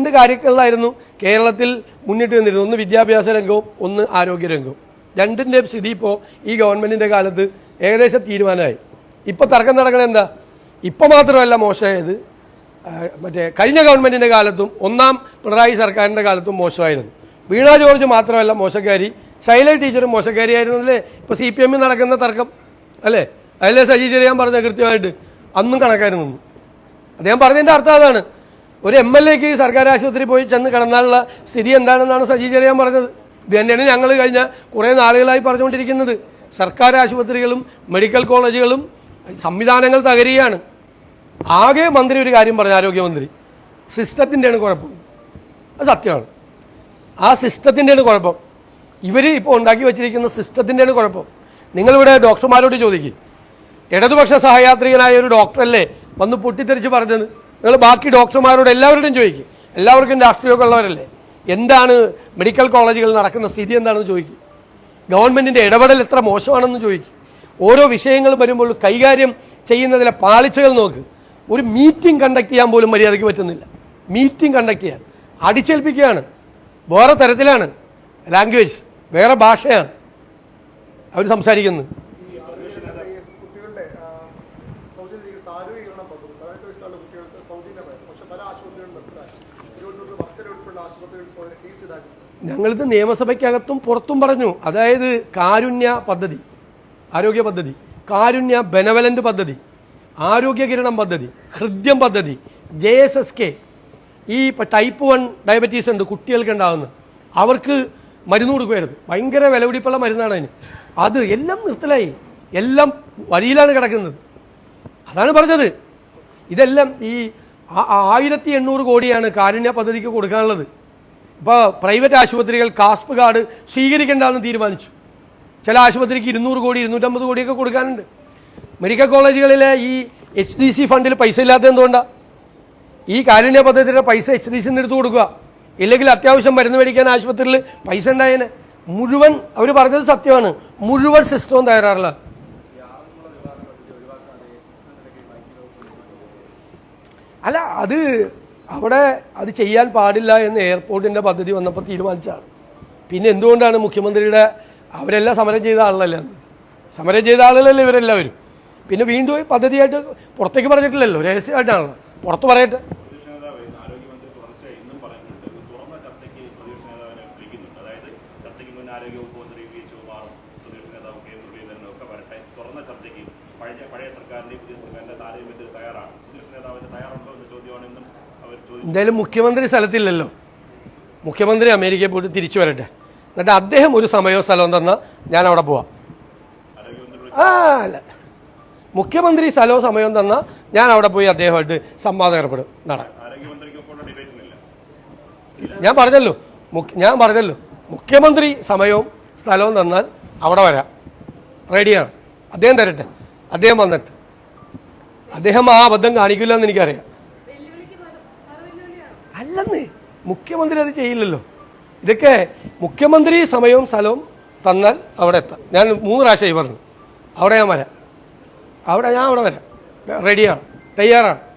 രണ്ട് കാര്യങ്ങളിലായിരുന്നു കേരളത്തിൽ മുന്നിട്ട് നിന്നിരുന്നത്. ഒന്ന് വിദ്യാഭ്യാസ രംഗവും ഒന്ന് ആരോഗ്യ രംഗവും. രണ്ടിന്റെയും സ്ഥിതി ഇപ്പോൾ ഈ ഗവൺമെന്റിന്റെ കാലത്ത് ഏകദേശം തീരുമാനമായി. ഇപ്പോൾ തർക്കം നടക്കണത് എന്താ? ഇപ്പോൾ മാത്രമല്ല മോശമായത്. മറ്റേ കഴിഞ്ഞ ഗവൺമെന്റിന്റെ കാലത്തും ഒന്നാം പിണറായി സർക്കാരിന്റെ കാലത്തും മോശമായിരുന്നു. വീണ ജോർജ് മാത്രമല്ല മോശക്കാരി. ശൈല ടീച്ചറും മോശക്കാരിയായിരുന്നു അല്ലേ ഇപ്പോൾ സി പി എമ്മിൽ നടക്കുന്ന തർക്കം അല്ലേ? അതിലെ സജി ചെറിയാൻ പറഞ്ഞ കൃത്യമായിട്ട് അന്നും കണക്കായിരുന്നു. അദ്ദേഹം പറഞ്ഞതിന്റെ അർത്ഥം അതാണ്. ഒരു എം എൽ എക്ക് സർക്കാർ ആശുപത്രി പോയി ചെന്ന് കിടന്നാലുള്ള സ്ഥിതി എന്താണെന്നാണ് സജി ചെറിയാൻ പറഞ്ഞത്. ഇത് തന്നെയാണ് ഞങ്ങൾ കഴിഞ്ഞ കുറേ നാളുകളായി പറഞ്ഞുകൊണ്ടിരിക്കുന്നത്. സർക്കാർ ആശുപത്രികളും മെഡിക്കൽ കോളേജുകളും സംവിധാനങ്ങൾ തകരുകയാണ്. ആകെ മന്ത്രി ഒരു കാര്യം പറഞ്ഞു ആരോഗ്യമന്ത്രി. സിസ്റ്റത്തിന്റെയാണ് കുഴപ്പം. അത് സത്യമാണ്. ആ സിസ്റ്റത്തിന്റെയാണ് കുഴപ്പം. ഇവർ ഇപ്പോൾ ഉണ്ടാക്കി വച്ചിരിക്കുന്ന സിസ്റ്റത്തിന്റെയാണ് കുഴപ്പം. നിങ്ങളിവിടെ ഡോക്ടർമാരോട് ചോദിക്കും. ഇടതുപക്ഷ സഹയാത്രികനായ ഒരു ഡോക്ടറല്ലേ വന്ന് പൊട്ടിത്തെറിച്ച് പറഞ്ഞത്? നിങ്ങൾ ബാക്കി ഡോക്ടർമാരോട് എല്ലാവരോടും ചോദിക്കും. എല്ലാവർക്കും രാഷ്ട്രീയമൊക്കെ ഉള്ളവരല്ലേ? എന്താണ് മെഡിക്കൽ കോളേജുകളിൽ നടക്കുന്ന സ്ഥിതി എന്താണെന്ന് ചോദിക്കും. ഗവൺമെന്റിന്റെ ഇടപെടൽ എത്ര മോശമാണെന്ന് ചോദിക്കും. ഓരോ വിഷയങ്ങൾ വരുമ്പോൾ കൈകാര്യം ചെയ്യുന്നതിലെ പാളിച്ചകൾ നോക്ക്. ഒരു മീറ്റിംഗ് കണ്ടക്ട് ചെയ്യാൻ പോലും മര്യാദയ്ക്ക് പറ്റുന്നില്ല. മീറ്റിംഗ് കണ്ടക്ട് ചെയ്യാൻ. അടിച്ചേൽപ്പിക്കുകയാണ്. വേറെ തരത്തിലാണ്. ലാംഗ്വേജ് വേറെ ഭാഷയാണ്. അവർ സംസാരിക്കുന്നത്. ഞങ്ങളിത് നിയമസഭയ്ക്കകത്തും പുറത്തും പറഞ്ഞു. അതായത് കാരുണ്യ പദ്ധതി ആരോഗ്യ പദ്ധതി കാരുണ്യ ബെനവലന്റ് പദ്ധതി ആരോഗ്യ കിരണം പദ്ധതി ഹൃദ്യം പദ്ധതി ജെ എസ് എസ് കെ ഈ ഇപ്പം ടൈപ്പ് വൺ ഡയബറ്റീസ് ഉണ്ട് കുട്ടികൾക്ക് ഉണ്ടാകുന്നത് അവർക്ക് മരുന്ന് കൊടുക്കുമായിരുന്നു ഭയങ്കര വിലപിടിപ്പുള്ള മരുന്നാണ് അതിന്. അത് എല്ലാം നിർത്തലായി. എല്ലാം വഴിയിലാണ് കിടക്കുന്നത്. അതാണ് പറഞ്ഞത്. ഇതെല്ലാം ഈ ആയിരത്തി എണ്ണൂറ് കോടിയാണ് കാരുണ്യ പദ്ധതിക്ക് കൊടുക്കാനുള്ളത്. ഇപ്പോൾ പ്രൈവറ്റ് ആശുപത്രികൾ കാസ്പ് കാർഡ് സ്വീകരിക്കേണ്ടെന്ന് തീരുമാനിച്ചു. ചില ആശുപത്രിക്ക് ഇരുന്നൂറ് കോടി ഇരുന്നൂറ്റമ്പത് കോടിയൊക്കെ കൊടുക്കാനുണ്ട്. മെഡിക്കൽ കോളേജുകളിലെ ഈ എച്ച് ഡി സി ഫണ്ടിൽ പൈസ ഇല്ലാത്ത എന്തുകൊണ്ടാണ് ഈ കാരുണ്യ പദ്ധതിയുടെ പൈസ എച്ച് ഡി സിന്ന് എടുത്ത് കൊടുക്കുക. ഇല്ലെങ്കിൽ അത്യാവശ്യം മരുന്ന് മേടിക്കാൻ ആശുപത്രിയിൽ പൈസ ഉണ്ടായേനെ. മുഴുവൻ അവർ പറഞ്ഞത് സത്യമാണ്. മുഴുവൻ സിസ്റ്റവും തയ്യാറാറില്ല അല്ല അത് അവിടെ അത് ചെയ്യാൻ പാടില്ല എന്ന് എയർപോർട്ടിന്റെ പദ്ധതി വന്നപ്പോൾ തീരുമാനിച്ചാണ് പിന്നെ എന്തുകൊണ്ടാണ് മുഖ്യമന്ത്രിയുടെ അവരെല്ലാം സമരം ചെയ്ത ആളല്ലേ സമരം ചെയ്ത ആളുകളല്ലേ ഇവരെല്ലാവരും? പിന്നെ വീണ്ടും പദ്ധതിയായിട്ട് പുറത്തേക്ക് പറഞ്ഞിട്ടില്ലല്ലോ രഹസ്യമായിട്ടാണല്ലോ പുറത്ത് പറയട്ടെ. പഴയ സർക്കാരിന്റെ പുതിയ സർക്കാരിന്റെ താരതമ്യത്തിൽ തയ്യാറാണ് പ്രതിപക്ഷ നേതാവിന്റെ തയ്യാറുണ്ടോ എന്തായാലും മുഖ്യമന്ത്രി സ്ഥലത്തില്ലല്ലോ. മുഖ്യമന്ത്രി അമേരിക്കയിൽ പോയിട്ട് തിരിച്ചു വരട്ടെ. എന്നിട്ട് അദ്ദേഹം ഒരു സമയവും സ്ഥലവും തന്നാൽ ഞാൻ അവിടെ പോവാം. ആ അല്ല. മുഖ്യമന്ത്രി സ്ഥലവും സമയവും തന്നാൽ ഞാൻ അവിടെ പോയി അദ്ദേഹമായിട്ട് സംവാദം ഏർപ്പെടും. നടക്കും ഞാൻ പറഞ്ഞല്ലോ. ഞാൻ പറഞ്ഞല്ലോ. മുഖ്യമന്ത്രി സമയവും സ്ഥലവും തന്നാൽ അവിടെ വരാം. റെഡിയാണ്. അദ്ദേഹം തരട്ടെ. അദ്ദേഹം വന്നിട്ട്. അദ്ദേഹം ആ അബദ്ധം കാണിക്കില്ല എന്ന് എനിക്കറിയാം. അല്ലെന്ന്. മുഖ്യമന്ത്രി അത് ചെയ്യില്ലല്ലോ. ഇതൊക്കെ മുഖ്യമന്ത്രി സമയവും സ്ഥലവും തന്നാൽ അവിടെ എത്താം. ഞാൻ മൂന്ന് പ്രാവശ്യമായി പറഞ്ഞു. അവിടെ ഞാൻ വരാം. അവിടെ ഞാൻ അവിടെ വരാം. റെഡിയാണ്. തയ്യാറാണ്.